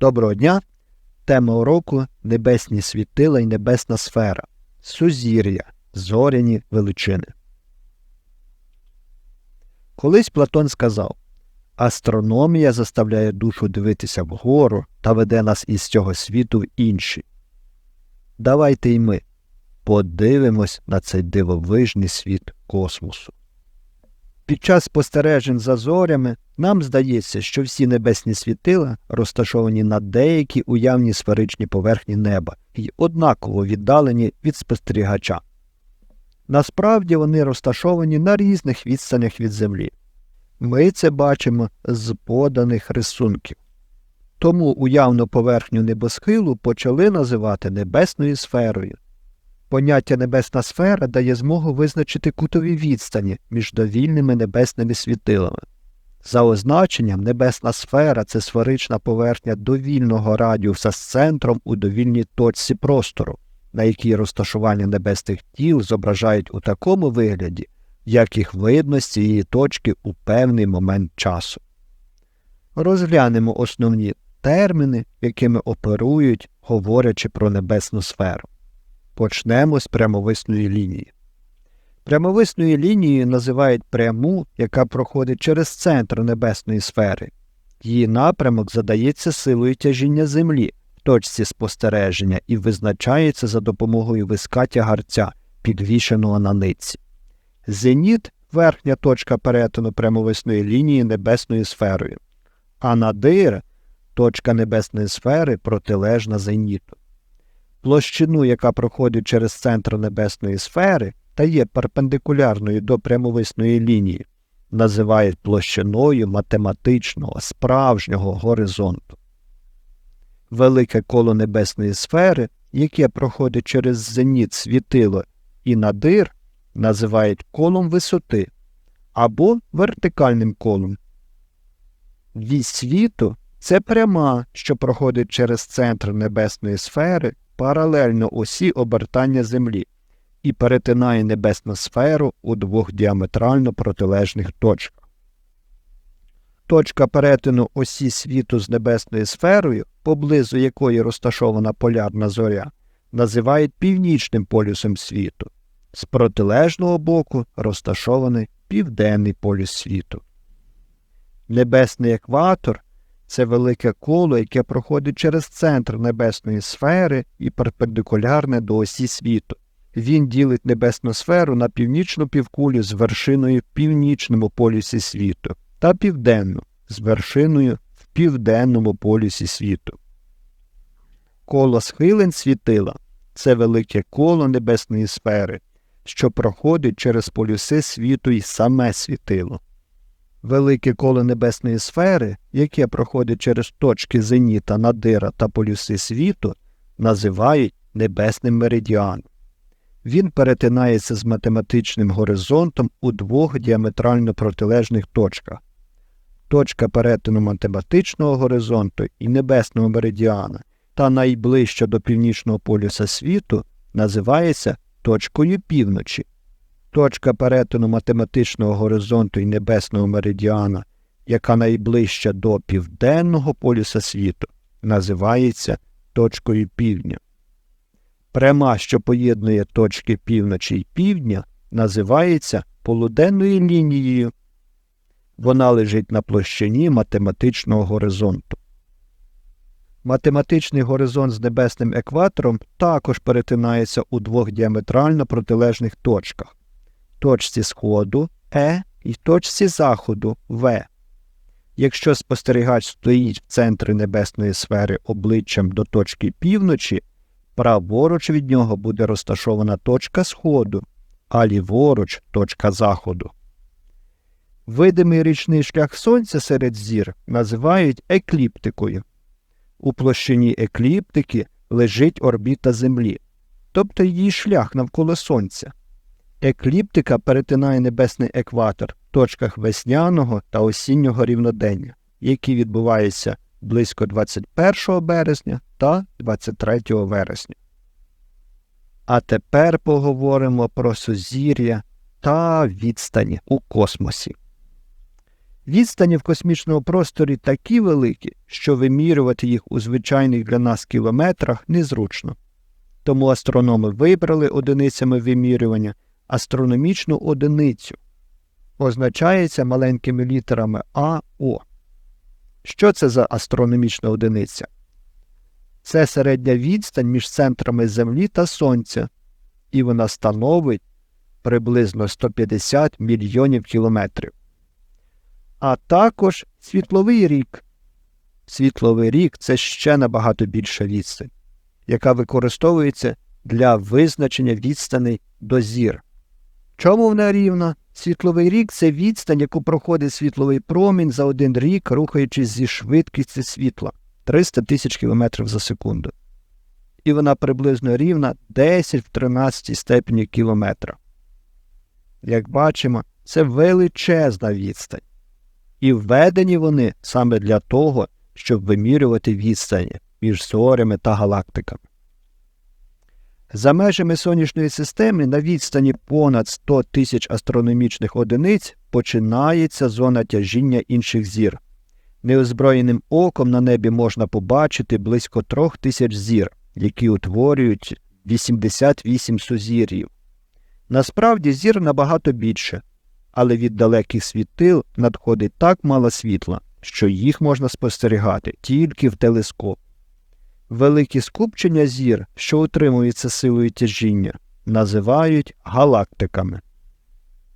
Доброго дня! Тема уроку Небесні світила і небесна сфера. Сузір'я, зоряні величини. Колись Платон сказав Астрономія заставляє душу дивитися вгору та веде нас із цього світу в інший. Давайте й ми подивимось на цей дивовижний світ космосу. Під час спостережень за зорями нам здається, що всі небесні світила розташовані на деякі уявні сферичні поверхні неба і однаково віддалені від спостерігача. Насправді вони розташовані на різних відстанях від Землі. Ми це бачимо з поданих рисунків. Тому уявну поверхню небосхилу почали називати небесною сферою. Поняття небесна сфера дає змогу визначити кутові відстані між довільними небесними світилами. За означенням, небесна сфера це сферична поверхня довільного радіуса з центром у довільній точці простору, на якій розташування небесних тіл зображають у такому вигляді, як їх видно з цієї точки у певний момент часу. Розглянемо основні терміни, якими оперують, говорячи про небесну сферу. Почнемо з прямовисної лінії. Прямовисною лінією називають пряму, яка проходить через центр небесної сфери. Її напрямок задається силою тяжіння Землі в точці спостереження і визначається за допомогою виска тягарця, підвішеного на нитці. Зеніт верхня точка перетину прямовисної лінії небесною сферою, а надир точка небесної сфери протилежна зеніту. Площину, яка проходить через центр небесної сфери та є перпендикулярною до прямовисної лінії, називають площиною математичного справжнього горизонту. Велике коло небесної сфери, яке проходить через зеніт світило і надир, називають колом висоти або вертикальним колом. Вісь світу це пряма, що проходить через центр небесної сфери паралельно осі обертання Землі і перетинає небесну сферу у двох діаметрально протилежних точках. Точка перетину осі світу з небесною сферою, поблизу якої розташована полярна зоря, називають північним полюсом світу. З протилежного боку розташований південний полюс світу. Небесний екватор це велике коло, яке проходить через центр небесної сфери і перпендикулярне до осі світу. Він ділить небесну сферу на північну півкулю з вершиною в північному полюсі світу та південну з вершиною в південному полюсі світу. Коло схилень світила це велике коло небесної сфери, що проходить через полюси світу і саме світило. Велике коло небесної сфери, яке проходить через точки зеніта, надира та полюси світу, називають небесним меридіаном. Він перетинається з математичним горизонтом у двох діаметрально протилежних точках. Точка перетину математичного горизонту і небесного меридіана та найближча до північного полюса світу називається точкою півночі. Точка перетину математичного горизонту і небесного меридіана, яка найближча до південного полюса світу, називається точкою півдня. Пряма, що поєднує точки півночі і півдня, називається полуденною лінією. Вона лежить на площині математичного горизонту. Математичний горизонт з небесним екватором також перетинається у двох діаметрально протилежних точках точці сходу Е і точці заходу В. Якщо спостерігач стоїть в центрі небесної сфери обличчям до точки півночі, праворуч від нього буде розташована точка сходу, а ліворуч точка заходу. Видимий річний шлях Сонця серед зір називають екліптикою. У площині екліптики лежить орбіта Землі, тобто її шлях навколо Сонця. Екліптика перетинає небесний екватор в точках весняного та осіннього рівнодення, які відбуваються близько 21 березня та 23 вересня. А тепер поговоримо про сузір'я та відстані у космосі. Відстані в космічному просторі такі великі, що вимірювати їх у звичайних для нас кілометрах незручно. Тому астрономи вибрали одиницями вимірювання астрономічну одиницю. Означається маленькими літерами А О. Що це за астрономічна одиниця? Це середня відстань між центрами Землі та Сонця, і вона становить приблизно 150 мільйонів кілометрів. А також світловий рік. Світловий рік це ще набагато більша відстань, яка використовується для визначення відстаней до зір. Чому вона рівна? Світловий рік це відстань, яку проходить світловий промінь за один рік, рухаючись зі швидкістю світла 300 тисяч км за секунду. І вона приблизно рівна 10 в 13 степені кілометра. Як бачимо, це величезна відстань. І введені вони саме для того, щоб вимірювати відстані між зорями та галактиками. За межами сонячної системи на відстані понад 100 тисяч астрономічних одиниць починається зона тяжіння інших зір. Неозброєним оком на небі можна побачити близько трьох тисяч зір, які утворюють 88 сузір'їв. Насправді зір набагато більше, але від далеких світил надходить так мало світла, що їх можна спостерігати тільки в телескоп. Великі скупчення зір, що утримуються силою тяжіння, називають галактиками.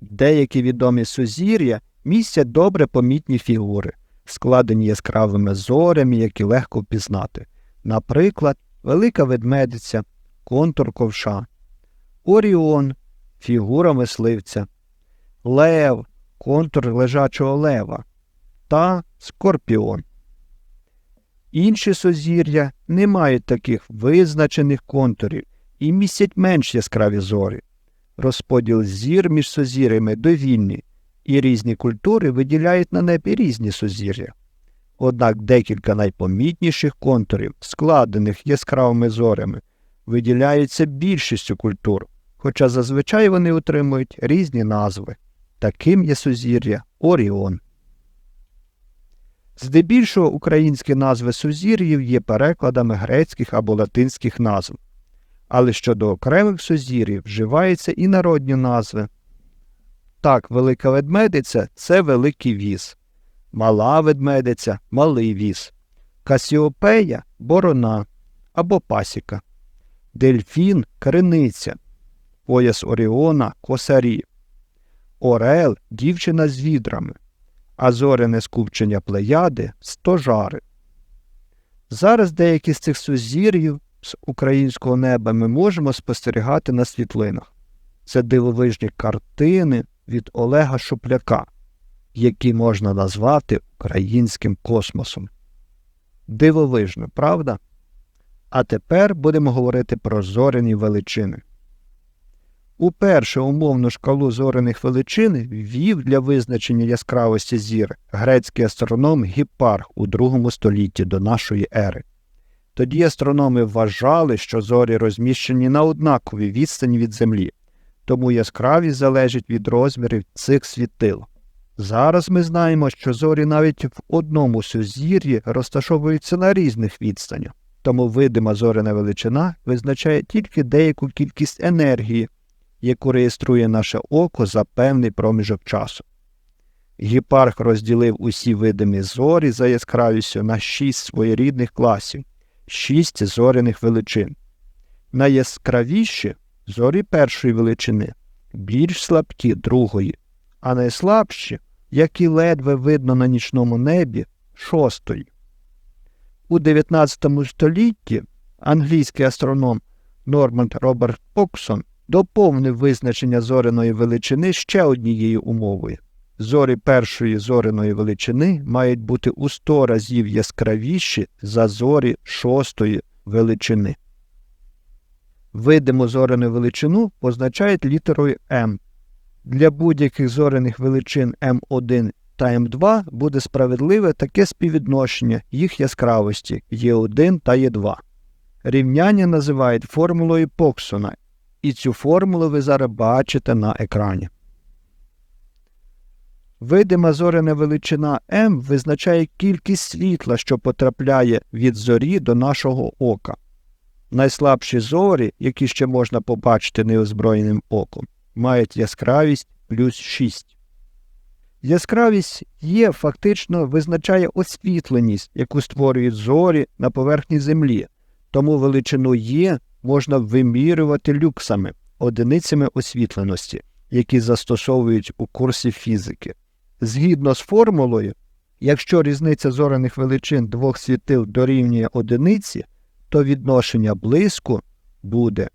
Деякі відомі сузір'я містять добре помітні фігури, складені яскравими зорями, які легко впізнати, наприклад, Велика ведмедиця, контур ковша, Оріон, фігура мисливця, Лев, контур лежачого лева та Скорпіон. Інші сузір'я не мають таких визначених контурів і містять менш яскраві зорі. Розподіл зір між сузір'ями довільний, і різні культури виділяють на небі різні сузір'я. Однак декілька найпомітніших контурів, складених яскравими зорями, виділяються більшістю культур, хоча зазвичай вони отримують різні назви. Таким є сузір'я Оріон. Здебільшого українські назви сузір'їв є перекладами грецьких або латинських назв, але щодо окремих сузір'їв вживаються і народні назви. Так, велика ведмедиця це великий віз, мала ведмедиця малий віз, Касіопея борона або пасіка, дельфін криниця, пояс Оріона косарі, Орел дівчина з відрами а зоряне скупчення плеяди стожари. Зараз деякі з цих сузір'їв з українського неба ми можемо спостерігати на світлинах. Це дивовижні картини від Олега Шупляка, які можна назвати українським космосом. Дивовижно, правда? А тепер будемо говорити про зоряні величини. Уперше умовну шкалу зорених величин ввів для визначення яскравості зір грецький астроном Гіпарх у другому столітті до нашої ери. Тоді астрономи вважали, що зорі розміщені на однаковій відстані від Землі, тому яскравість залежить від розмірів цих світил. Зараз ми знаємо, що зорі навіть в одному сузір'ї розташовуються на різних відстанях, тому видима зоряна величина визначає тільки деяку кількість енергії яку реєструє наше око за певний проміжок часу. Гіпарх розділив усі видимі зорі за яскравістю на шість своєрідних класів, шість зоряних величин. Найяскравіші зорі першої величини, більш слабкі другої, а найслабші, які ледве видно на нічному небі, шостої. У 19 столітті англійський астроном Норманд Роберт Поксон доповнив визначення зореної величини ще однією умовою. Зорі першої зореної величини мають бути у 100 разів яскравіші за зорі шостої величини. Видиму зорену величину позначають літерою М. Для будь-яких зорених величин М1 та М2 буде справедливе таке співвідношення їх яскравості Е1 та Е2. Рівняння називають формулою Поксона і цю формулу ви зараз бачите на екрані. Видима зоряна величина М визначає кількість світла, що потрапляє від зорі до нашого ока. Найслабші зорі, які ще можна побачити неозброєним оком, мають яскравість плюс 6. Яскравість Є фактично визначає освітленість, яку створюють зорі на поверхні Землі, тому величину Є можна вимірювати люксами, одиницями освітленості, які застосовують у курсі фізики. Згідно з формулою, якщо різниця зоряних величин двох світил дорівнює одиниці, то відношення блиску буде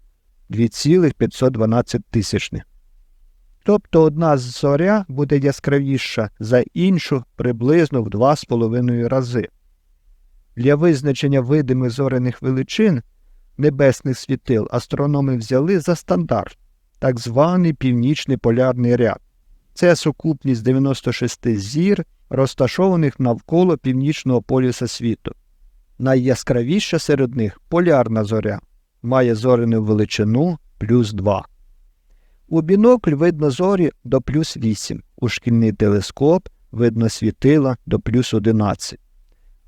2,512 тисячних. Тобто одна зоря буде яскравіша за іншу приблизно в 2,5 рази. Для визначення видимих зоряних величин небесних світил астрономи взяли за стандарт так званий північний полярний ряд. Це сукупність 96 зір, розташованих навколо північного полюса світу. Найяскравіша серед них полярна зоря, має зоряну величину плюс 2. У бінокль видно зорі до плюс 8, у шкільний телескоп видно світила до плюс 11.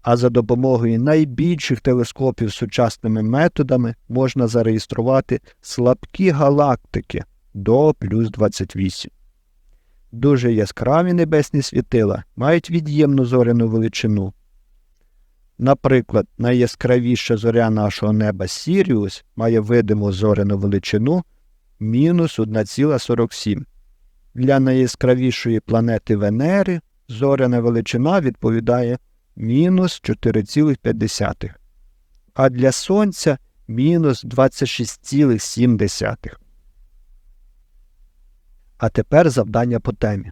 А за допомогою найбільших телескопів сучасними методами можна зареєструвати слабкі галактики до плюс 28. Дуже яскраві небесні світила мають від'ємну зоряну величину. Наприклад, найяскравіша зоря нашого неба Сіріус має видиму зоряну величину мінус 1,47. Для найяскравішої планети Венери зоряна величина відповідає мінус 4,5, а для Сонця мінус 26,7. А тепер завдання по темі.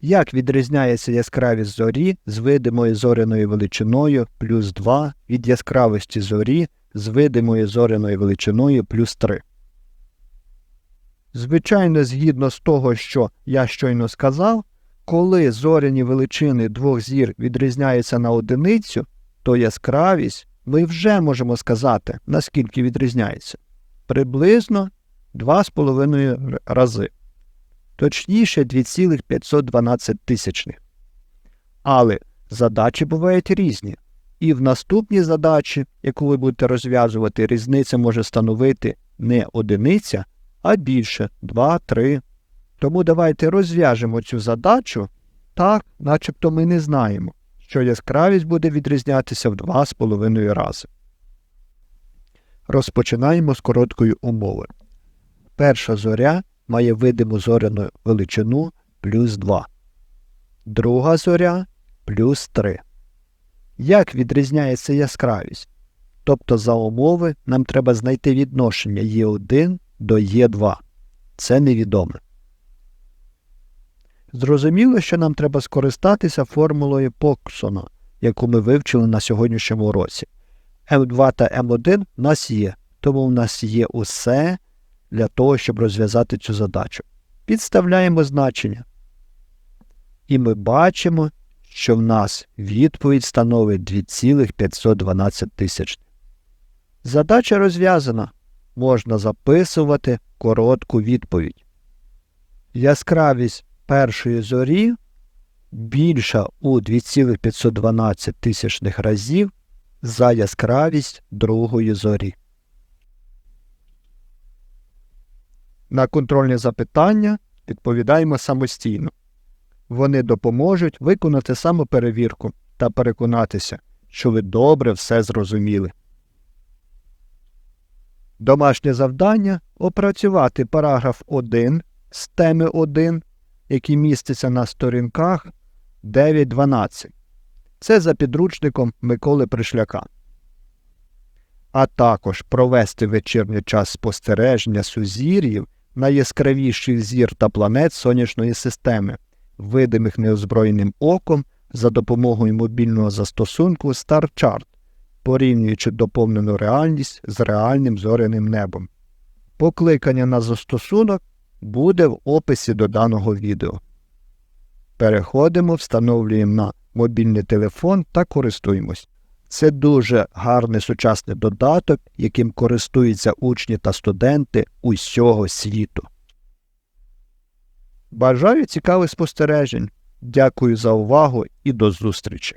Як відрізняється яскравість зорі з видимою зоряною величиною плюс 2 від яскравості зорі з видимою зоряною величиною плюс 3? Звичайно, згідно з того, що я щойно сказав, коли зоряні величини двох зір відрізняються на одиницю, то яскравість ми вже можемо сказати, наскільки відрізняється. Приблизно 2,5 рази. Точніше 2,512 тисячних. Але задачі бувають різні. І в наступній задачі, яку ви будете розв'язувати, різниця може становити не одиниця, а більше 2, 3. Тому давайте розв'яжемо цю задачу так, начебто ми не знаємо, що яскравість буде відрізнятися в 2,5 рази. Розпочинаємо з короткої умови. Перша зоря має видиму зоряну величину плюс 2. Друга зоря плюс 3. Як відрізняється яскравість? Тобто за умови нам треба знайти відношення Е1 до Е2. Це невідоме. Зрозуміло, що нам треба скористатися формулою Поксона, яку ми вивчили на сьогоднішньому уроці. М2 та М1 в нас є, тому в нас є усе для того, щоб розв'язати цю задачу. Підставляємо значення. І ми бачимо, що в нас відповідь становить 2,512 тисяч. Задача розв'язана можна записувати коротку відповідь. Яскравість першої зорі більша у 2,512 тисячних разів за яскравість другої зорі. На контрольні запитання відповідаємо самостійно. Вони допоможуть виконати самоперевірку та переконатися, що ви добре все зрозуміли. Домашнє завдання опрацювати параграф 1 з теми 1, який міститься на сторінках 9.12. Це за підручником Миколи Пришляка. А також провести вечірній час спостереження сузір'їв найяскравіших зір та планет сонячної системи, видимих неозброєним оком за допомогою мобільного застосунку StarChart порівнюючи доповнену реальність з реальним зоряним небом. Покликання на застосунок буде в описі до даного відео. Переходимо, встановлюємо на мобільний телефон та користуємось. Це дуже гарний сучасний додаток, яким користуються учні та студенти усього світу. Бажаю цікавих спостережень. Дякую за увагу і до зустрічі!